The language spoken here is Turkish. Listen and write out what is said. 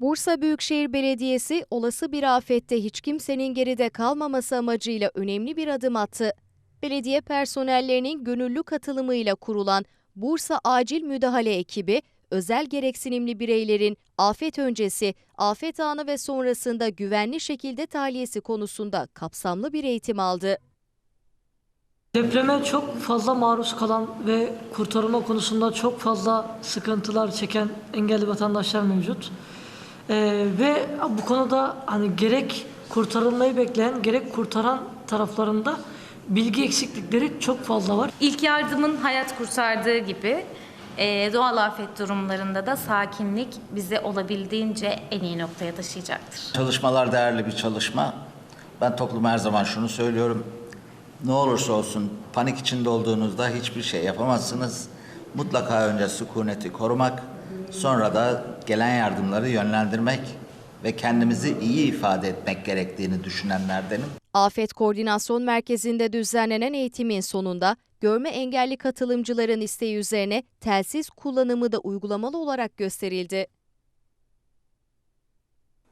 Bursa Büyükşehir Belediyesi olası bir afette hiç kimsenin geride kalmaması amacıyla önemli bir adım attı. Belediye personellerinin gönüllü katılımıyla kurulan Bursa Acil Müdahale Ekibi, özel gereksinimli bireylerin afet öncesi, afet anı ve sonrasında güvenli şekilde tahliyesi konusunda kapsamlı bir eğitim aldı. Depreme çok fazla maruz kalan ve kurtarılma konusunda çok fazla sıkıntılar çeken engelli vatandaşlar mevcut. Ee, ve bu konuda hani gerek kurtarılmayı bekleyen gerek kurtaran taraflarında bilgi eksiklikleri çok fazla var. İlk yardımın hayat kurtardığı gibi e, doğal afet durumlarında da sakinlik bizi olabildiğince en iyi noktaya taşıyacaktır. Çalışmalar değerli bir çalışma. Ben topluma her zaman şunu söylüyorum. Ne olursa olsun panik içinde olduğunuzda hiçbir şey yapamazsınız. Mutlaka önce sükuneti korumak, sonra da gelen yardımları yönlendirmek ve kendimizi iyi ifade etmek gerektiğini düşünenlerdenim. Afet Koordinasyon Merkezi'nde düzenlenen eğitimin sonunda görme engelli katılımcıların isteği üzerine telsiz kullanımı da uygulamalı olarak gösterildi.